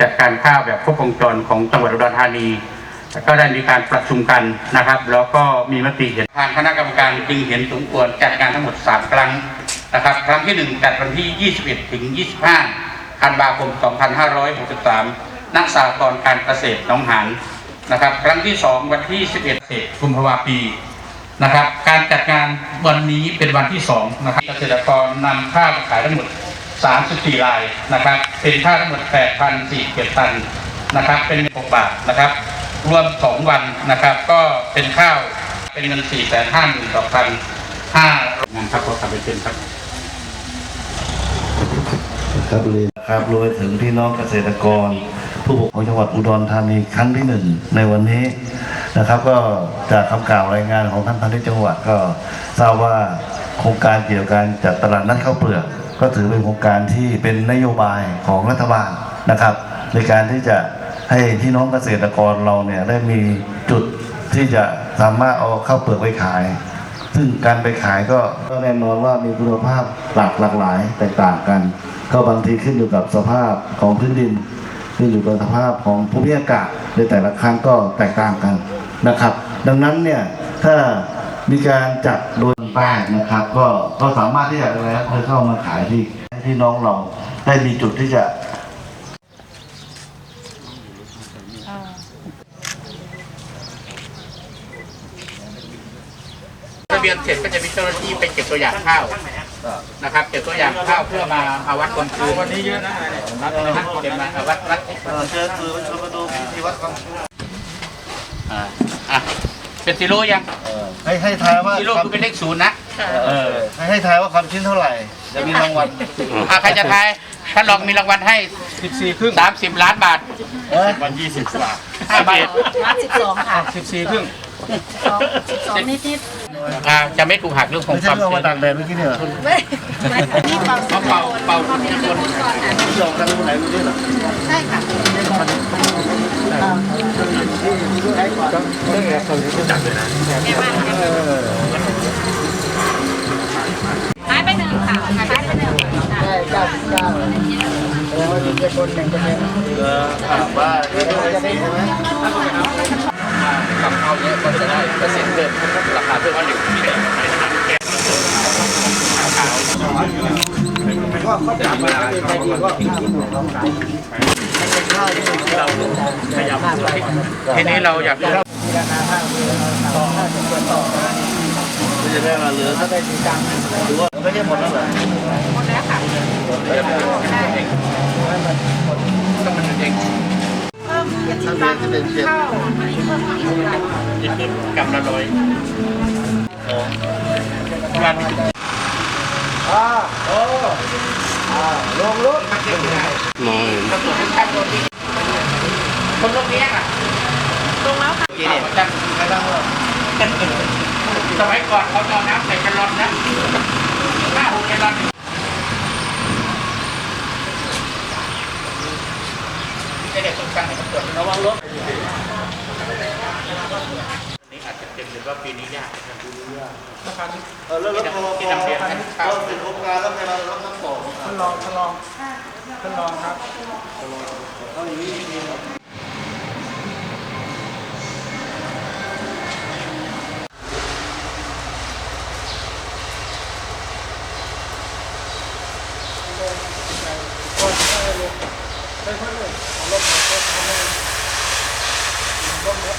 จัดการข้าวแบบครบวงจรของจังหวัดอุดรธานี ก็ได้มีการประชุมกันนะครับ แล้วก็มีมติเห็นทางคณะกรรมการจึงเห็นสมควรจัดการทั้งหมด 3 ครั้งนะครับ ครั้งที่ 1 จัดวันที่ 21 ถึง 25ธันวาคม 2563ณสากรการเกษตรหนองหานนะครับ ครั้งที่ 2 วันที่ 11เกุมภาวาปีนะครับ การจัดงานวันนี้เป็นวันที่2นะครับเกษตรกรนำข้าวขายทั้งหมด 34รายนะครับ เป็นข้าทั้งหมด8,047ตันนะครับ เป็น6บาทนะครับ รวม 2 วันนะครับ ก็เป็นข้าวเป็นเงิน4 5 2 0 0 0 5งานครับขอขับไปเป็นครับครับเรียครับรวมไปถึงพี่น้องเกษตรกร ผู้ปกครองจังหวัดอุดรธานีครั้งที่หนึ่งในวันนี้นะครับ ก็จากคำกล่าวรายงานของท่านพันธุ์จังหวัดก็ทราบว่า โครงการเกี่ยวกับการจัดตลาดนัดข้าวเปลือกก็ถือเป็นโครงการที่เป็นนโยบายของรัฐบาลนะครับ ในการที่จะให้พี่น้องเกษตรกรเราเนี่ยได้มีจุดที่จะสามารถเอาข้าวเปลือกไปขาย ซึ่งการไปขายก็ก็แน่นอนว่ามีคุณภาพหลากหลากหลายแตกต่างกัน ก็บางทีขึ้นอยู่กับสภาพของพื้นดิน ขึ้นอยู่กับสภาพของภูมิอากาศในแต่ละครั้งก็แตกต่างกันนะครับ ดังนั้นเนี่ยถ้ามีการจัดโดย แป้งนะครับ ก็ก็สามารถที่จะอะไรนะเคยเข้ามาขายที่ให้พี่น้องเราได้มีจุดที่จะทะเบียนเสร็จก็จะมีเจ้าหน้าที่ไปเก็บตัวอย่างข้าวนะครับเก็บตัวอย่างข้าวเพื่อมาเอาวัดความชื้นวันนี้เยอะนะนะครับเก็บมาเอาวัดวัดเชิญสื่อมวลชนมาดูพิธีวัดความอ่าอะ เป็นซีโร่ยังให้ให้ทายว่าซีโร่คือเป็นเลขศูนย์นะเออให้ให้ทายว่าความชิ้นเท่าไหร่ จะมีรางวัลอะใครจะทายท่านรองมีรางวัลให้สิบสี่ครึ่งสามสิบล้านบาทวันยี่สิบบาทห้าบาทร้านสิบสองค่ะสิบสี่ครึ่งสองสิบสองนิดนิด อ่าจะไม่ถูกหักเรื่องของไม่คใช่วามเรื่องชื้มานตากแดดเมื่อกี้เนี่ยเหรอไม่ไม่นี่เป่าเพราะเป่าเป่าทุกคนหลอกกันตรงไหนรู้ด้วยเหรอใช่ค่ะหายไปหนึ่งค่ะหายไปหนึ่งใช่เก้าสิบเก้าแสดงว่าจะคนหนึ่งเปอร์เซ็น เออถามว่า จะได้ใช่ไหม กับข้าวเยอะก็จะได้เปอร์เซ็นต์เพิ่มราคาเพิ่มว่าหนึ่งทีนี้เราอยากรู้ไม่จะได้มาเหลือถ้าได้ดีจังหรือว่าไม่ใช่หมดแล้วเหรอหมดแล้วค่ะ พิ่มเจ็ดสิบบาทเข้าอันนี้เพิ่มอีกสิบบาทยิ่งขึ้นกำละร้อยงานมีจุดอ่าโอ้อ่าลงรถมองเห็นคนลงเนี้ยอะตรงแล้วค่ะกี่เนี่ยจังสมัยก่อนเขาจอน้ำใส่แกลลอนนะห้าหกแกลลอนเด็กๆต้องการให้ตำ รถนี่อาจจะเป็นหรือว่าปีนี้ยากนะครับเออแล้วรถพอที่นำเรียนให้ทราบเราเป็นโครงการแล้วไงเรารถน้ำตกท่านรองท่านรองท่านรองครับเอาอย่างนี้ดีนะเดี๋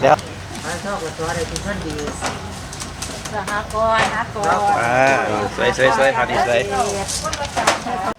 เราไปถ่ายเดี๋ยวชอบกับตัวอะไรที่ท่านดีสหกรณ์สหกรณ์อ่าสวยสวยสวยพาดีสวย